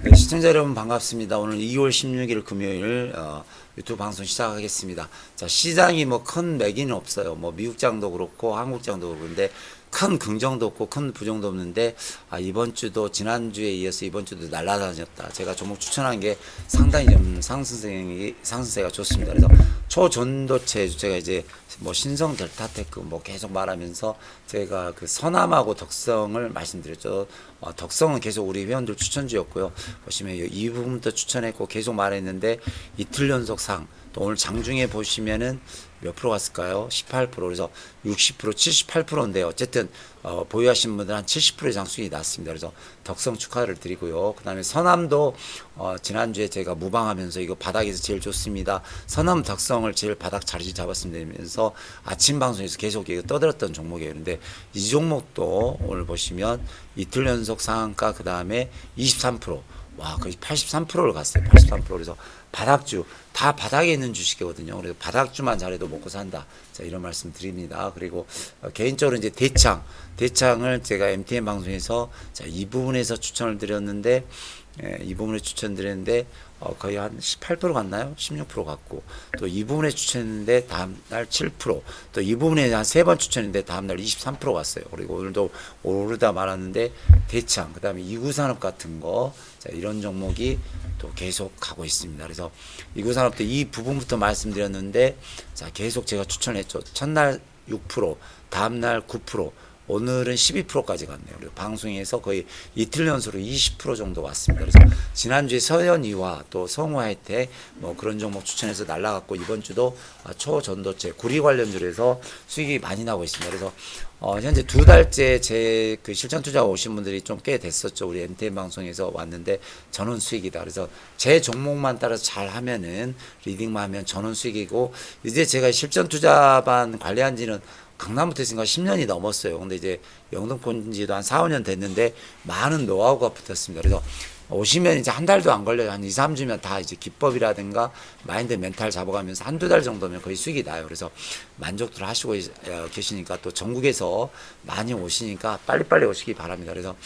네, 시청자 여러분 반갑습니다. 오늘 2월 16일 금요일 어, 유튜브 방송 시작하겠습니다. 자 시장이 뭐큰 매기는 없어요. 뭐 미국장도 그렇고 한국장도 근데 큰 긍정도 없고 큰 부정도 없는데 아, 이번 주도 지난 주에 이어서 이번 주도 날라다녔다. 제가 종목 추천한 게 상당히 좀 상승세이 상승세가 좋습니다. 그래서 초전도체 제가 이제 뭐 신성 델타테크 뭐 계속 말하면서 제가 그 서남하고 덕성을 말씀드렸죠. 어, 덕성은 계속 우리 회원들 추천주였고요. 보시면 이 부분도 추천했고 계속 말했는데 이틀 연속 상. 또 오늘 장중에 보시면은 몇 프로 갔을까요? 18% 그래서 60% 78%인데 어쨌든 어, 보유하신 분들 한 70% 이상 수익이 났습니다. 그래서 덕성 축하를 드리고요. 그다음에 서남도 어, 지난주에 제가 무방하면서 이거 바닥에서 제일 좋습니다. 서남 덕성을 제일 바닥 자리 잡았으면서 아침 방송에서 계속 이거 떠들었던 종목이에요. 근데 이 종목도 오늘 보시면 이틀 연속 상한가 그다음에 23% 와, 거의 83%를 갔어요. 83% 그래서 바닥주 다 바닥에 있는 주식이거든요. 그래서 바닥주만 잘해도 먹고 산다. 자, 이런 말씀 드립니다. 그리고 어, 개인적으로 이제 대창, 대창을 제가 MTN 방송에서 자, 이 부분에서 추천을 드렸는데 예, 이 부분에 추천드렸는데 어, 거의 한 18% 갔나요? 16% 갔고 또 이 부분에 추천했는데 다음 날 7%또 이 부분에 한 세 번 추천했는데 다음 날 23% 갔어요. 그리고 오늘도 오르다 말았는데 대창 그 다음에 이구산업 같은 거 자, 이런 종목이 또 계속 가고 있습니다. 그래서 이구산업도 이 부분부터 말씀드렸는데 자 계속 제가 추천했죠. 첫날 6% 다음 날 9% 오늘은 12%까지 갔네요. 그리고 방송에서 거의 이틀 연속으로 20% 정도 왔습니다. 그래서 지난주에 서현이와 또 성우하이텍 뭐 그런 종목 추천해서 날라갔고 이번 주도 아, 초전도체 구리 관련주에서 수익이 많이 나고 있습니다. 그래서 어, 현재 두 달째 제 그 실전 투자 오신 분들이 좀 꽤 됐었죠. 우리 MTN 방송에서 왔는데 전원 수익이다. 그래서 제 종목만 따라서 잘 하면은 리딩만 하면 전원 수익이고 이제 제가 실전 투자반 관리한 지는 강남부 테스가 10년이 넘었어요. 근데 이제 영등포인 지도 한 4, 5년 됐는데 많은 노하우가 붙었습니다. 그래서 오시면 이제 한 달도 안 걸려요. 한 2, 3주면 다 이제 기법이라든가 마인드 멘탈 잡아가면서 한두 달 정도면 거의 수익이 나요. 그래서 만족들 하시고 있- 어, 계시니까 또 전국에서 많이 오시니까 빨리빨리 오시기 바랍니다. 그래서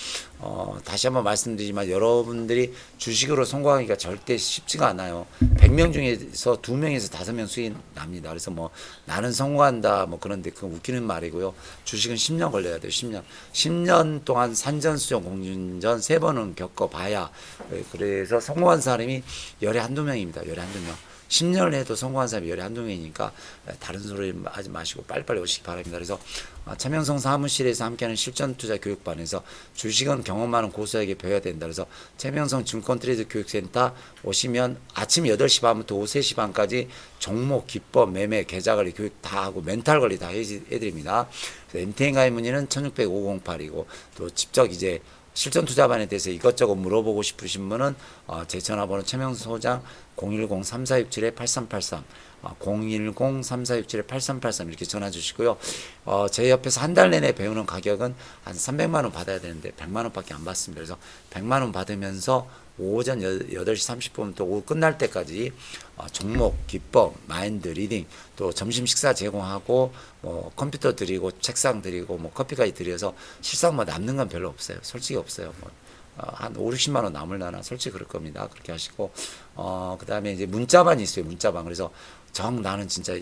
어, 다시 한번 말씀드리지만 여러분들이 주식으로 성공하기가 절대 쉽지가 않아요. 100명 중에서 2명에서 5명 수익 납니다. 그래서 뭐 나는 성공한다 뭐 그런데 그건 웃기는 말이고요. 주식은 10년 걸려야 돼요. 10년. 10년 동안 산전수전 공준전 세 번은 겪어봐야 예, 그래서 성공한 사람이 열에 한두 명입니다. 열에 한두 명. 10년을 해도 성공한 사람이 열에 한두 명이니까 다른 소리 하지 마시고 빨리빨리 오시기 바랍니다. 그래서 아, 차명성 사무실에서 함께하는 실전 투자 교육반에서 주식은 경험 많은 고수에게 배워야 된다. 그래서 차명성 증권 트레이드 교육센터 오시면 아침 8시 반부터 오후 3시 반까지 종목, 기법, 매매, 계좌 관리 교육 다 하고 멘탈 관리 다 해- 해드립니다. MTN 가입 문의는 1600-508이고 또 직접 이제 실전 투자반에 대해서 이것저것 물어보고 싶으신 분은 어, 제 전화번호 최명수 소장 010-3467-8383 어, 010-3467-8383 이렇게 전화 주시고요. 어, 제 옆에서 한 달 내내 배우는 가격은 한 300만 원 받아야 되는데 100만 원밖에 안 받습니다. 그래서 100만 원 받으면서 오전 8시 30분부터 오후 끝날 때까지 어, 종목, 기법, 마인드, 리딩, 또 점심 식사 제공하고 뭐 컴퓨터 드리고 책상 드리고 뭐 커피까지 드려서 실상 뭐 남는 건 별로 없어요. 솔직히 없어요. 뭐. 어, 한 5, 60만 원 남을라나 솔직히 그럴 겁니다. 그렇게 하시고 어 그다음에 이제 문자반이 있어요. 문자반. 그래서 정 나는 진짜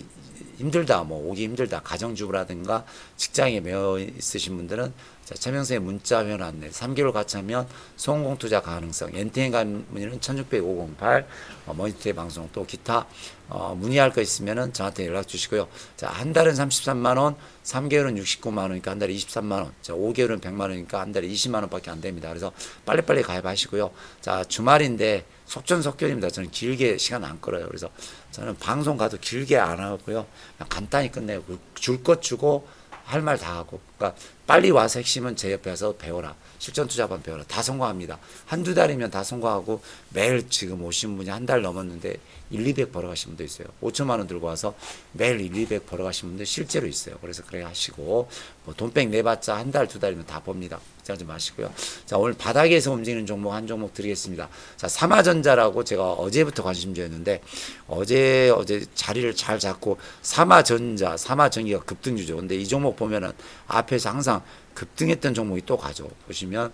힘들다. 뭐 오기 힘들다. 가정주부라든가 직장에 매여 있으신 분들은 자, 최명수의 문자 회원 안내 3개월 같이 하면 소홍공 투자 가능성 엔테인 간 문의는 1600-508 어, 모니터의 방송 또 기타 어, 문의할 거 있으면은 저한테 연락 주시고요. 자, 한 달은 33만 원, 3개월은 69만 원이니까 한 달에 23만 원. 자, 5개월은 100만 원이니까 한 달에 20만 원밖에 안 됩니다. 그래서 빨리빨리 가입하시고요. 자, 주말인데 속전속결입니다. 저는 길게 시간 안 끌어요. 그래서 저는 방송 가도 길게 안 하고요. 간단히 끝내고 줄 것 주고 할 말 다 하고. 그러니까 빨리 와서 핵심은 제 옆에 와서 배워라. 실전 투자반 배워라. 다 성공합니다. 한두 달이면 다 성공하고 매일 지금 오신 분이 한 달 넘었는데 1, 200 벌어가신 분도 있어요. 5천만 원 들고 와서 매일 1, 200 벌어가신 분들 실제로 있어요. 그래서 그래 하시고 뭐 돈백 내봤자 한 달, 두 달이면 다 봅니다. 걱정하지 마시고요. 자 오늘 바닥에서 움직이는 종목 한 종목 드리겠습니다. 자 삼화전자라고 제가 어제부터 관심주였는데 어제 어제 자리를 잘 잡고 삼화전자, 삼화전기가 급등주죠. 근데 이 종목 보면은 앞에서 항상 급등했던 종목이 또 가죠. 보시면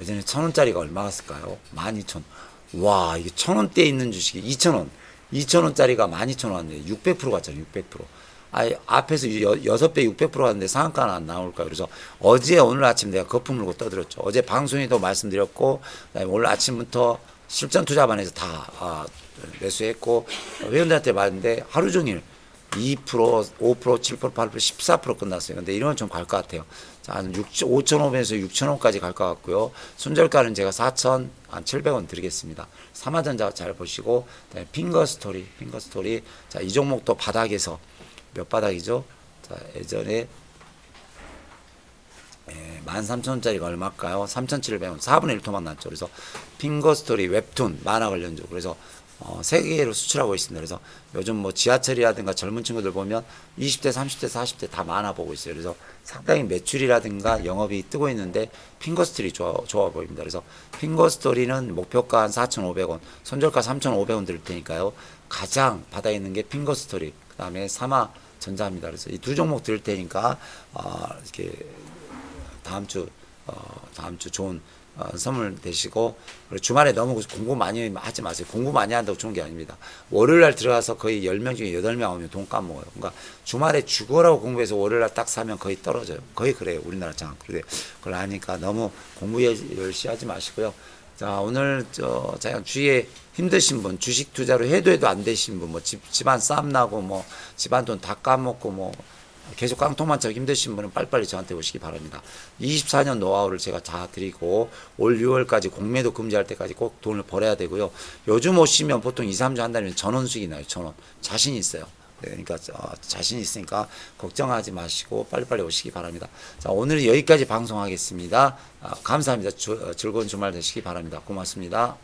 예전에 천 원짜리가 얼마 갔을까요? 만 이천. 와 이게 천 원대에 있는 주식이 이천 원. 이천 원짜리가 만 이천 원 왔네. 600% 갔잖아요. 600%. 아 앞에서 여, 여섯 배600% 갔는데 상한가는 안 나올까요? 그래서 어제 오늘 아침 내가 거품 물고 떠들었죠. 어제 방송에도 말씀드렸고 오늘 아침부터 실전 투자반에서 다 아, 매수했고 회원들한테 봤는데 하루 종일 2%, 5%, 7%, 8%, 14% 끝났어요. 근데 이런 건 좀 갈 것 같아요. 자, 한 5,500원에서 6,000원까지 갈 것 같고요. 손절가는 제가 4,700원 드리겠습니다. 삼화전자 잘 보시고, 그다음에 핑거 스토리, 핑거 스토리. 자, 이 종목도 바닥에서 몇 바닥이죠? 자, 예전에 예, 13,000원짜리가 얼마일까요? 3,700원. 4분의 1 토막 났죠. 그래서 핑거 스토리 웹툰 만화 관련주. 그래서 어, 세계로 수출하고 있습니다. 그래서 요즘 뭐 지하철이라든가 젊은 친구들 보면 20대, 30대, 40대 다 만화 보고 있어요. 그래서 상당히 매출이라든가 영업이 뜨고 있는데 핑거 스토리 좋아, 좋아 보입니다. 그래서 핑거 스토리는 목표가 한 4,500원, 손절가 3,500원 드릴 테니까요. 가장 바닥에 있는 게 핑거 스토리, 그 다음에 사마 전자입니다. 그래서 이 두 종목 드릴 테니까 어, 이렇게 다음 주 어, 다음 주 좋은 어, 선물 되시고 주말에 너무 공부 많이 하지 마세요. 공부 많이 한다고 좋은 게 아닙니다. 월요일 날 들어가서 거의 10명 중에 8명 오면 돈 까먹어요. 그러니까 주말에 죽어라고 공부해서 월요일 날 딱 사면 거의 떨어져요. 거의 그래요. 우리나라 장. 그래. 그걸 아니까 너무 공부 열심히 하지 마시고요. 자, 오늘 저 자연 주위에 힘드신 분, 주식 투자로 해도 해도 안 되신 분, 뭐 집, 집안 싸움 나고 뭐 집안 돈 다 까먹고 뭐 계속 깡통만 쳐 힘드신 분은 빨리빨리 저한테 오시기 바랍니다. 24년 노하우를 제가 다 드리고 올 6월까지 공매도 금지할 때까지 꼭 돈을 벌어야 되고요. 요즘 오시면 보통 2, 3주 한 달이면 전원 수익이 나요. 전원. 자신 있어요. 네, 그러니까 어, 자신 있으니까 걱정하지 마시고 빨리빨리 오시기 바랍니다. 자, 오늘은 여기까지 방송하겠습니다. 아, 감사합니다. 주, 어, 즐거운 주말 되시기 바랍니다. 고맙습니다.